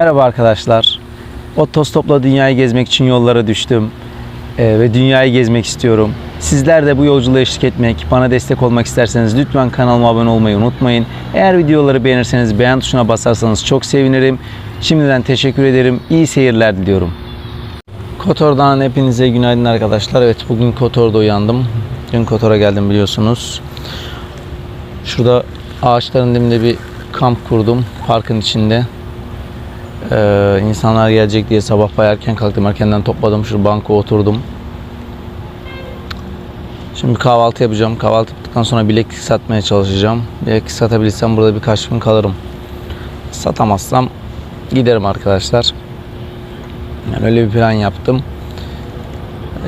Merhaba arkadaşlar. Otostopla dünyayı gezmek için yollara düştüm. Ee, ve dünyayı gezmek istiyorum. Sizler de bu yolculuğa eşlik etmek, bana destek olmak isterseniz lütfen kanalıma abone olmayı unutmayın. Eğer videoları beğenirseniz beğen tuşuna basarsanız çok sevinirim. Şimdiden teşekkür ederim. İyi seyirler diliyorum. Kotor'dan hepinize günaydın arkadaşlar. Evet bugün Kotor'da uyandım. Dün Kotor'a geldim biliyorsunuz. Şurada ağaçların dibinde bir kamp kurdum parkın içinde. Ee, insanlar gelecek diye sabah bayağı erken kalktım. Erkenden topladım. Şu banka oturdum. Şimdi kahvaltı yapacağım. Kahvaltı yaptıktan sonra bileklik satmaya çalışacağım. Bileklik satabilirsem burada birkaç gün kalırım. Satamazsam giderim arkadaşlar. Yani öyle bir plan yaptım.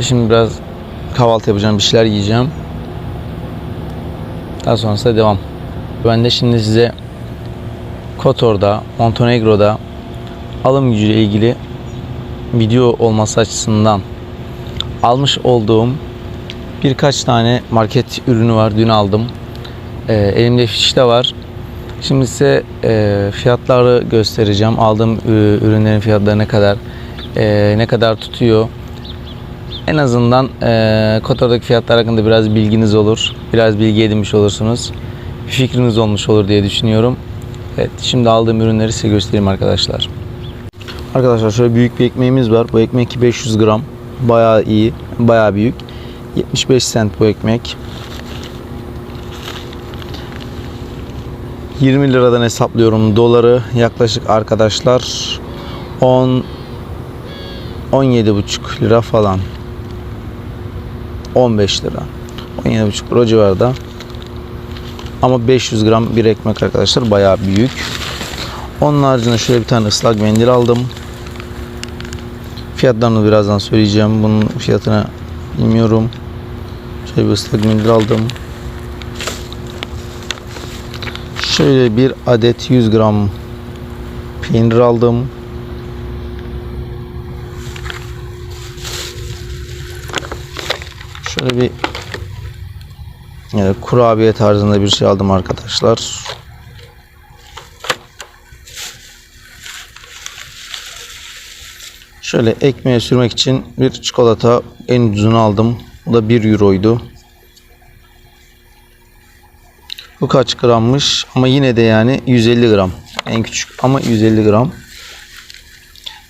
Şimdi biraz kahvaltı yapacağım. Bir şeyler yiyeceğim. Daha sonrasında devam. Ben de şimdi size Kotor'da, Montenegro'da alım gücüyle ilgili video olması açısından almış olduğum birkaç tane market ürünü var. Dün aldım. Ee, elimde fiş de var. Şimdi size e, fiyatları göstereceğim. Aldığım ü- ürünlerin fiyatları ne kadar e, ne kadar tutuyor. En azından e, Kotor'daki fiyatlar hakkında biraz bilginiz olur. Biraz bilgi edinmiş olursunuz. Fikriniz olmuş olur diye düşünüyorum. Evet, şimdi aldığım ürünleri size göstereyim arkadaşlar. Arkadaşlar şöyle büyük bir ekmeğimiz var. Bu ekmek 500 gram. Bayağı iyi. Bayağı büyük. 75 cent bu ekmek. 20 liradan hesaplıyorum doları. Yaklaşık arkadaşlar 10 17,5 lira falan. 15 lira. 17,5 lira civarda. Ama 500 gram bir ekmek arkadaşlar bayağı büyük. Onun haricinde şöyle bir tane ıslak mendil aldım. Fiyatlarını birazdan söyleyeceğim. Bunun fiyatını bilmiyorum. Şöyle bir ıslak mendil aldım. Şöyle bir adet 100 gram peynir aldım. Şöyle bir yani kurabiye tarzında bir şey aldım arkadaşlar. Şöyle ekmeğe sürmek için bir çikolata en ucuzunu aldım. Bu da 1 euroydu. Bu kaç grammış ama yine de yani 150 gram. En küçük ama 150 gram.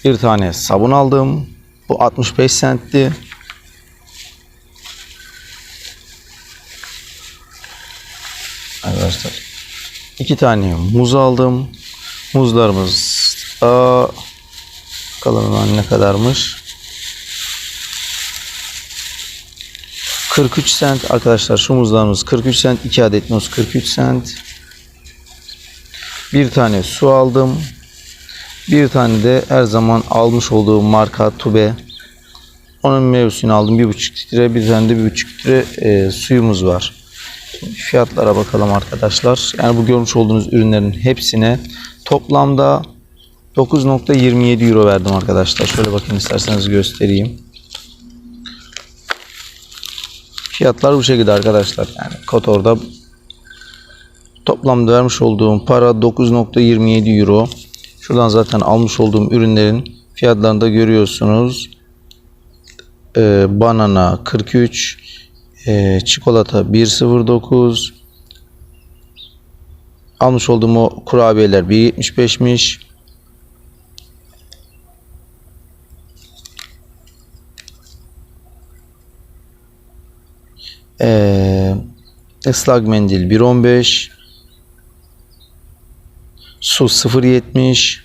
Bir tane sabun aldım. Bu 65 centti. Arkadaşlar. iki tane muz aldım. Muzlarımız da bakalım ne kadarmış. 43 cent arkadaşlar şu muzlarımız 43 cent 2 adet muz 43 cent bir tane su aldım. Bir tane de her zaman almış olduğum marka Tube. Onun meyvesini aldım. 1,5 litre bir tane de 1,5 litre e, suyumuz var. Fiyatlara bakalım arkadaşlar. Yani bu görmüş olduğunuz ürünlerin hepsine toplamda 9.27 euro verdim arkadaşlar şöyle bakın isterseniz göstereyim Fiyatlar bu şekilde arkadaşlar. Yani Kotor'da toplamda vermiş olduğum para 9.27 euro. Şuradan zaten almış olduğum ürünlerin fiyatlarını da görüyorsunuz. Ee, banana 43, e, çikolata 1.09, almış olduğum o kurabiyeler 1.75'miş. Ee, ıslak mendil 1.15 su 0.70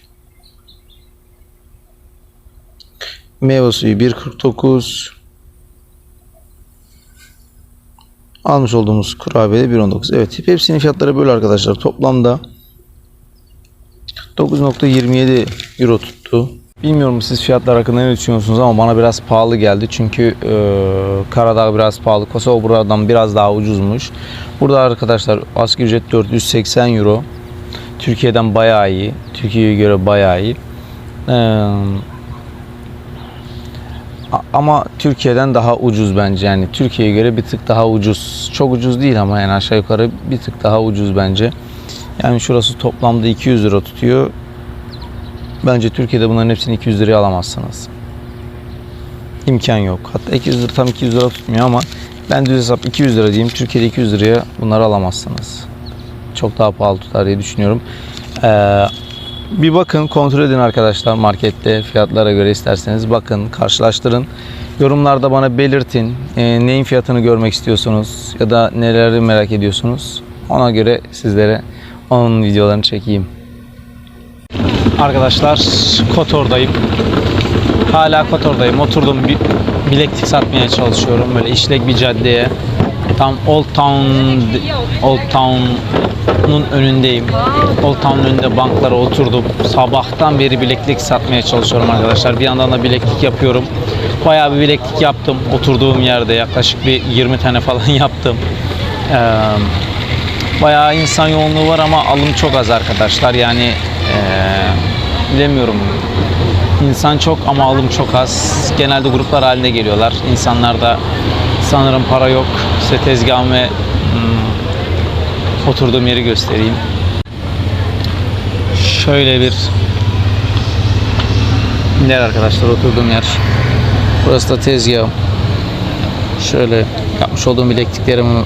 meyve suyu 1.49 almış olduğumuz kurabiye 1.19 evet hepsinin fiyatları böyle arkadaşlar toplamda 9.27 euro tuttu Bilmiyorum siz fiyatlar hakkında ne düşünüyorsunuz ama bana biraz pahalı geldi. Çünkü e, Karadağ biraz pahalı. Kosova buradan biraz daha ucuzmuş. Burada arkadaşlar asgari ücret 480 euro. Türkiye'den bayağı iyi. Türkiye'ye göre bayağı iyi. E, a- ama Türkiye'den daha ucuz bence. Yani Türkiye'ye göre bir tık daha ucuz. Çok ucuz değil ama yani aşağı yukarı bir tık daha ucuz bence. Yani şurası toplamda 200 euro tutuyor. Bence Türkiye'de bunların hepsini 200 liraya alamazsınız. İmkan yok. Hatta 200 lira tam 200 lira tutmuyor ama ben düz hesap 200 lira diyeyim. Türkiye'de 200 liraya bunları alamazsınız. Çok daha pahalı tutar diye düşünüyorum. Ee, bir bakın kontrol edin arkadaşlar markette fiyatlara göre isterseniz bakın karşılaştırın. Yorumlarda bana belirtin Ee, neyin fiyatını görmek istiyorsunuz ya da neleri merak ediyorsunuz. Ona göre sizlere onun videolarını çekeyim. Arkadaşlar Kotor'dayım. Hala Kotor'dayım. Oturdum bir bileklik satmaya çalışıyorum. Böyle işlek bir caddeye. Tam Old Town Old Town'un önündeyim. Old Town'un önünde banklara oturdum. Sabahtan beri bileklik satmaya çalışıyorum arkadaşlar. Bir yandan da bileklik yapıyorum. Bayağı bir bileklik yaptım. Oturduğum yerde yaklaşık bir 20 tane falan yaptım. Ee, bayağı insan yoğunluğu var ama alım çok az arkadaşlar. Yani ee, bilemiyorum. İnsan çok ama alım çok az. Genelde gruplar halinde geliyorlar. İnsanlarda sanırım para yok. Size tezgahım ve hmm, oturduğum yeri göstereyim. Şöyle bir yer arkadaşlar oturduğum yer. Burası da tezgahım. Şöyle yapmış olduğum bilekliklerimi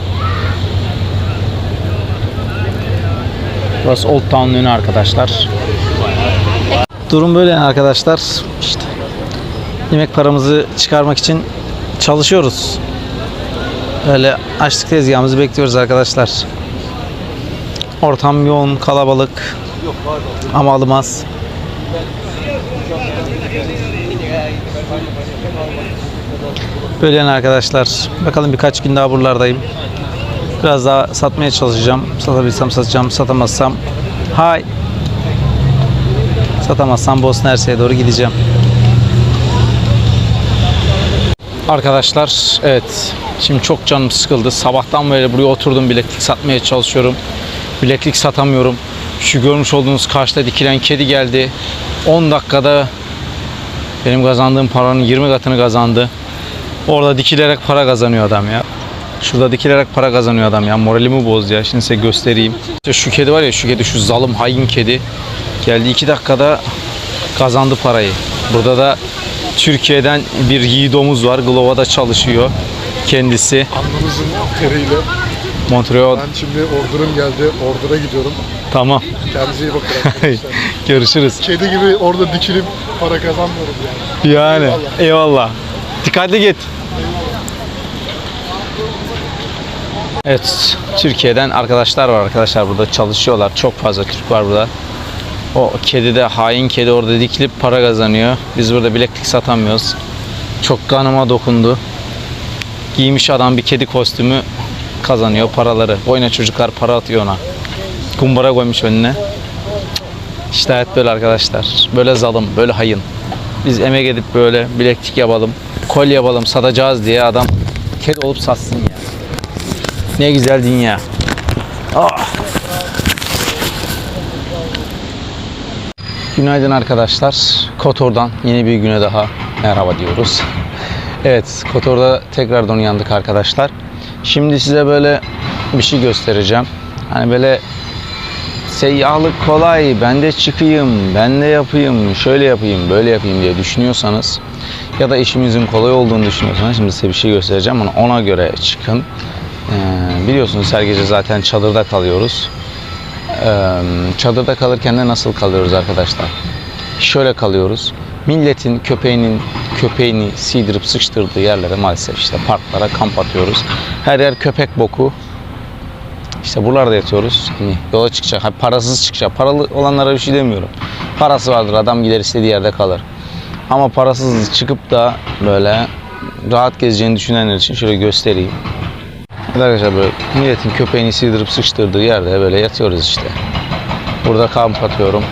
Burası Old Town'un önü arkadaşlar. Durum böyle arkadaşlar. İşte yemek paramızı çıkarmak için çalışıyoruz. Öyle açtık tezgahımızı bekliyoruz arkadaşlar. Ortam yoğun, kalabalık. Ama alımaz. Böyle arkadaşlar. Bakalım birkaç gün daha buralardayım. Biraz daha satmaya çalışacağım. Satabilsem satacağım. Satamazsam hay. Satamazsam Bosna Hersek'e doğru gideceğim. Arkadaşlar evet şimdi çok canım sıkıldı. Sabahtan beri buraya oturdum bileklik satmaya çalışıyorum. Bileklik satamıyorum. Şu görmüş olduğunuz karşıda dikilen kedi geldi. 10 dakikada benim kazandığım paranın 20 katını kazandı. Orada dikilerek para kazanıyor adam ya. Şurada dikilerek para kazanıyor adam ya. Moralimi bozdu ya. Şimdi size göstereyim. İşte şu kedi var ya şu kedi şu zalim hain kedi. Geldi 2 dakikada kazandı parayı. Burada da Türkiye'den bir yiğidomuz var. Glovo'da çalışıyor kendisi. Anlamızın teriyle. Montreal. Ben şimdi ordurum geldi. Ordura gidiyorum. Tamam. Kendinize iyi bakın arkadaşlar. Görüşürüz. Kedi gibi orada dikilip para kazanmıyorum yani. Yani. Eyvallah. Eyvallah. Dikkatli git. Evet, Türkiye'den arkadaşlar var arkadaşlar burada çalışıyorlar. Çok fazla Türk var burada. O kedi de hain kedi orada dikilip para kazanıyor. Biz burada bileklik satamıyoruz. Çok kanıma dokundu. Giymiş adam bir kedi kostümü kazanıyor paraları. Oyna çocuklar para atıyor ona. Kumbara koymuş önüne. İşte hayat böyle arkadaşlar. Böyle zalim, böyle hayın. Biz emek edip böyle bileklik yapalım, kolye yapalım, satacağız diye adam kedi olup satsın Ne güzel dünya. Ah. Günaydın arkadaşlar. Kotor'dan yeni bir güne daha merhaba diyoruz. Evet, Kotor'da tekrardan uyandık arkadaşlar. Şimdi size böyle bir şey göstereceğim. Hani böyle seyyahlık kolay, ben de çıkayım, ben de yapayım, şöyle yapayım, böyle yapayım diye düşünüyorsanız ya da işimizin kolay olduğunu düşünüyorsanız şimdi size bir şey göstereceğim. Ona, ona göre çıkın. Ee, biliyorsunuz her gece zaten çadırda kalıyoruz. Ee, çadırda kalırken de nasıl kalıyoruz arkadaşlar? Şöyle kalıyoruz. Milletin köpeğinin köpeğini sildirip sıçtırdığı yerlere maalesef işte parklara kamp atıyoruz. Her yer köpek boku. İşte buralarda yatıyoruz. Hani yola çıkacak, parasız çıkacak. Paralı olanlara bir şey demiyorum. Parası vardır adam gider istediği yerde kalır. Ama parasız çıkıp da böyle rahat gezeceğini düşünenler için şöyle göstereyim. Arkadaşlar böyle milletin köpeğini sildirip sıçtırdığı yerde böyle yatıyoruz işte. Burada kamp atıyorum.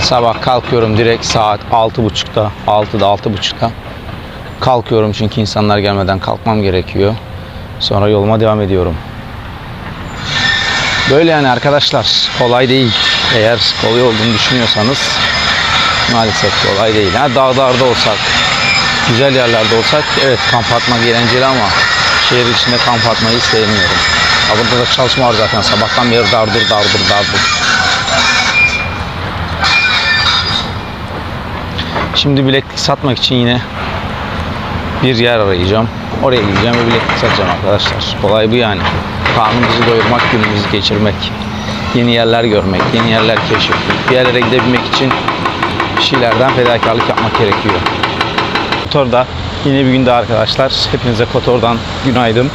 Sabah kalkıyorum direkt saat 6.30'da, 6'da, 6.30'da. Kalkıyorum çünkü insanlar gelmeden kalkmam gerekiyor. Sonra yoluma devam ediyorum. Böyle yani arkadaşlar kolay değil. Eğer kolay olduğunu düşünüyorsanız maalesef kolay değil. Ha dağlarda olsak, güzel yerlerde olsak evet kamp atmak eğlenceli ama şehir içinde kamp atmayı sevmiyorum. Ha burada da çalışma var zaten sabahtan beri dardır dardır dardır. Şimdi bileklik satmak için yine bir yer arayacağım. Oraya gideceğim ve bileklik satacağım arkadaşlar. Olay bu yani. Karnımızı doyurmak, günümüzü geçirmek. Yeni yerler görmek, yeni yerler keşfetmek. Bir yerlere gidebilmek için bir şeylerden fedakarlık yapmak gerekiyor. Kotor'da yine bir günde arkadaşlar. Hepinize Kotor'dan günaydın.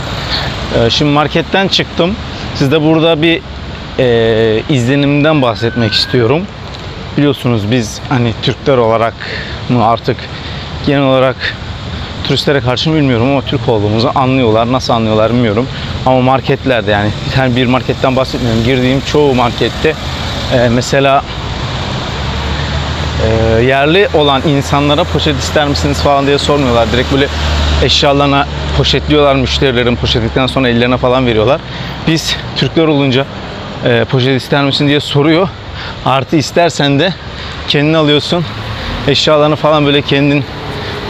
Ee, şimdi marketten çıktım. Sizde burada bir e, izlenimden bahsetmek istiyorum. Biliyorsunuz biz hani Türkler olarak mı artık genel olarak turistlere karşı mı bilmiyorum ama Türk olduğumuzu anlıyorlar. Nasıl anlıyorlar bilmiyorum. Ama marketlerde yani bir marketten bahsetmiyorum. Girdiğim çoğu markette e, mesela yerli olan insanlara poşet ister misiniz falan diye sormuyorlar. Direkt böyle eşyalarına poşetliyorlar müşterilerin poşetledikten sonra ellerine falan veriyorlar. Biz Türkler olunca e, poşet ister misin diye soruyor. Artı istersen de kendin alıyorsun. Eşyalarını falan böyle kendin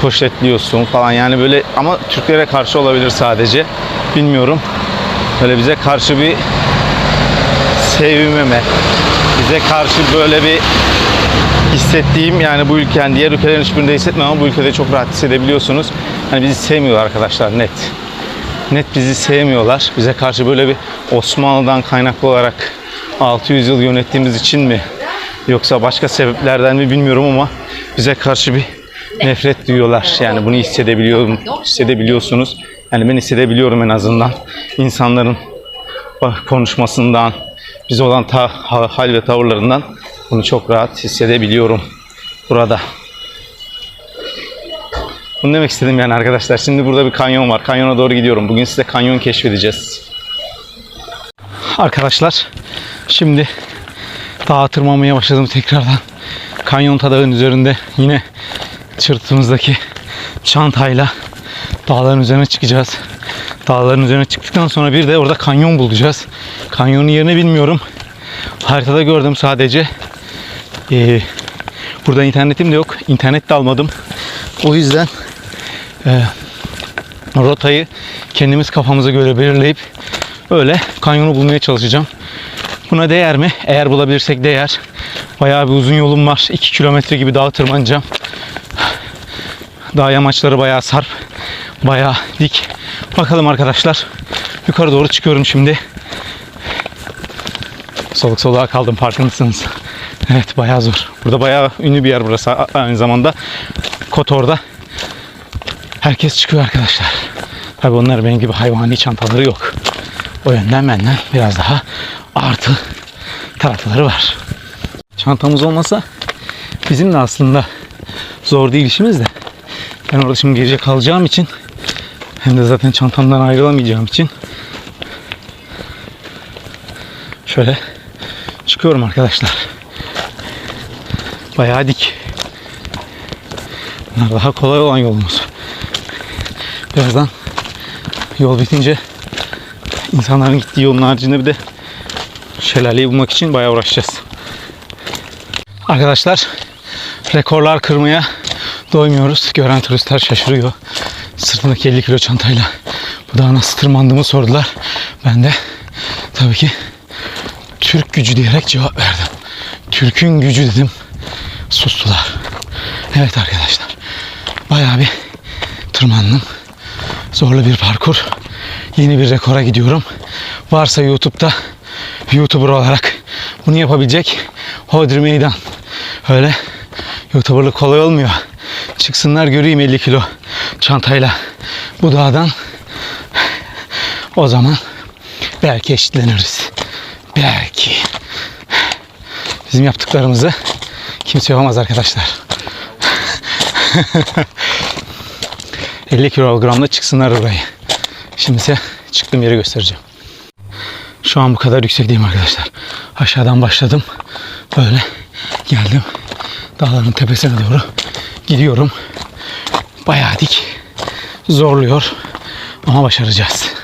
poşetliyorsun falan yani böyle ama Türklere karşı olabilir sadece. Bilmiyorum. Böyle bize karşı bir sevmeme, bize karşı böyle bir hissettiğim yani bu ülke yani diğer ülkelerin hiçbirinde hissetmem ama bu ülkede çok rahat hissedebiliyorsunuz. Hani bizi sevmiyorlar arkadaşlar net. Net bizi sevmiyorlar. Bize karşı böyle bir Osmanlı'dan kaynaklı olarak 600 yıl yönettiğimiz için mi yoksa başka sebeplerden mi bilmiyorum ama bize karşı bir nefret duyuyorlar. Yani bunu hissedebiliyorum, hissedebiliyorsunuz. Yani ben hissedebiliyorum en azından. İnsanların konuşmasından, bize olan ta- ha- hal ve tavırlarından bunu çok rahat hissedebiliyorum burada. Bunu demek istedim yani arkadaşlar. Şimdi burada bir kanyon var. Kanyona doğru gidiyorum. Bugün size kanyon keşfedeceğiz. Arkadaşlar şimdi dağa tırmanmaya başladım tekrardan. Kanyon tadağın üzerinde yine sırtımızdaki çantayla dağların üzerine çıkacağız. Dağların üzerine çıktıktan sonra bir de orada kanyon bulacağız. Kanyonun yerini bilmiyorum. Haritada gördüm sadece. Ee, burada internetim de yok. İnternet de almadım. O yüzden e, rotayı kendimiz kafamıza göre belirleyip öyle kanyonu bulmaya çalışacağım. Buna değer mi? Eğer bulabilirsek değer. Bayağı bir uzun yolum var. 2 kilometre gibi dağ tırmanacağım. Dağ yamaçları bayağı sarp. Bayağı dik. Bakalım arkadaşlar. Yukarı doğru çıkıyorum şimdi. Soluk soluğa kaldım farkındasınız. Evet bayağı zor. Burada bayağı ünlü bir yer burası. Aynı zamanda Kotor'da herkes çıkıyor arkadaşlar. Tabi onlar benim gibi hayvani çantaları yok. O yönden benden biraz daha artı tarafları var. Çantamız olmasa bizim de aslında zor değil işimiz de. Ben orada şimdi gece kalacağım için hem de zaten çantamdan ayrılamayacağım için şöyle çıkıyorum arkadaşlar. Bayağı dik. Bunlar daha kolay olan yolumuz. Birazdan yol bitince insanların gittiği yolun haricinde bir de şelaleyi bulmak için bayağı uğraşacağız. Arkadaşlar rekorlar kırmaya doymuyoruz. Gören turistler şaşırıyor. Sırtındaki 50 kilo çantayla bu dağa nasıl tırmandığımı sordular. Ben de tabii ki Türk gücü diyerek cevap verdim. Türk'ün gücü dedim. Sustular. Evet arkadaşlar. Bayağı bir tırmandım. Zorlu bir parkur. Yeni bir rekora gidiyorum. Varsa YouTube'da YouTuber olarak bunu yapabilecek Hodri Meydan. Öyle YouTuber'lık kolay olmuyor. Çıksınlar göreyim 50 kilo çantayla bu dağdan. O zaman belki eşitleniriz. Belki. Bizim yaptıklarımızı kimse yapamaz arkadaşlar. 50 kilogramla çıksınlar orayı. Şimdi size çıktığım yeri göstereceğim. Şu an bu kadar yüksekteyim arkadaşlar. Aşağıdan başladım. Böyle geldim. Dağların tepesine doğru gidiyorum. Bayağı dik. Zorluyor. Ama başaracağız.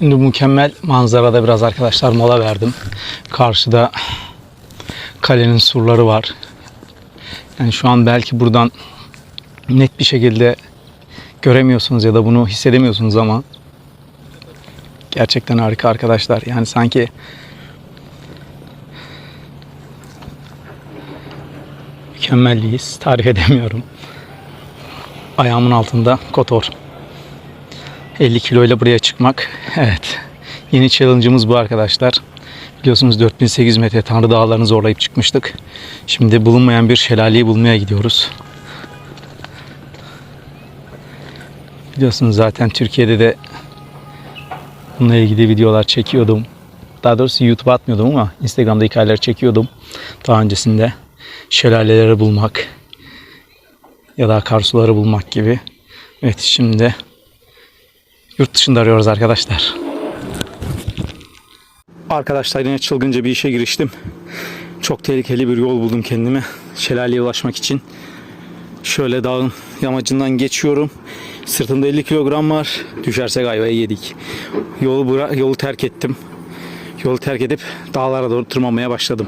Şimdi mükemmel manzarada biraz arkadaşlar mola verdim. Karşıda kalenin surları var. Yani şu an belki buradan net bir şekilde göremiyorsunuz ya da bunu hissedemiyorsunuz ama gerçekten harika arkadaşlar. Yani sanki mükemmelliyiz. Tarif edemiyorum. Ayağımın altında Kotor. 50 kiloyla buraya çıkmak. Evet. Yeni challenge'ımız bu arkadaşlar. Biliyorsunuz 4800 metre Tanrı Dağları'nı zorlayıp çıkmıştık. Şimdi bulunmayan bir şelaleyi bulmaya gidiyoruz. Biliyorsunuz zaten Türkiye'de de bununla ilgili videolar çekiyordum. Daha doğrusu YouTube'a atmıyordum ama Instagram'da hikayeler çekiyordum. Daha öncesinde şelaleleri bulmak ya da akarsuları bulmak gibi. Evet şimdi yurt dışında arıyoruz arkadaşlar. Arkadaşlar yine çılgınca bir işe giriştim. Çok tehlikeli bir yol buldum kendime. Şelaleye ulaşmak için. Şöyle dağın yamacından geçiyorum. Sırtımda 50 kilogram var. Düşersek ayvayı yedik. Yolu, yolu terk ettim. Yolu terk edip dağlara doğru tırmanmaya başladım.